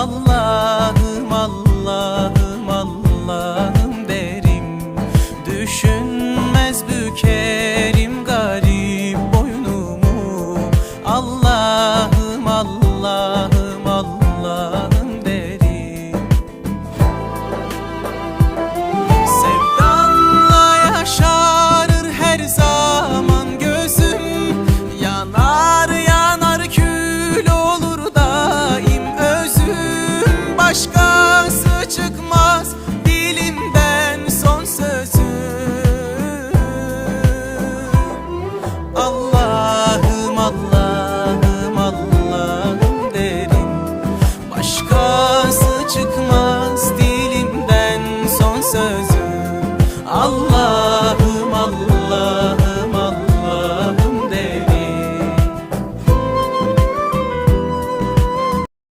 Allah'ım Allah'ım Allah'ım derim. Düşünmez bükerim garip boynumu. Allah'ım başkası çıkmaz dilimden son sözüm Allah'ım Allah'ım Allah'ım derim Başkası çıkmaz dilimden son sözüm Allah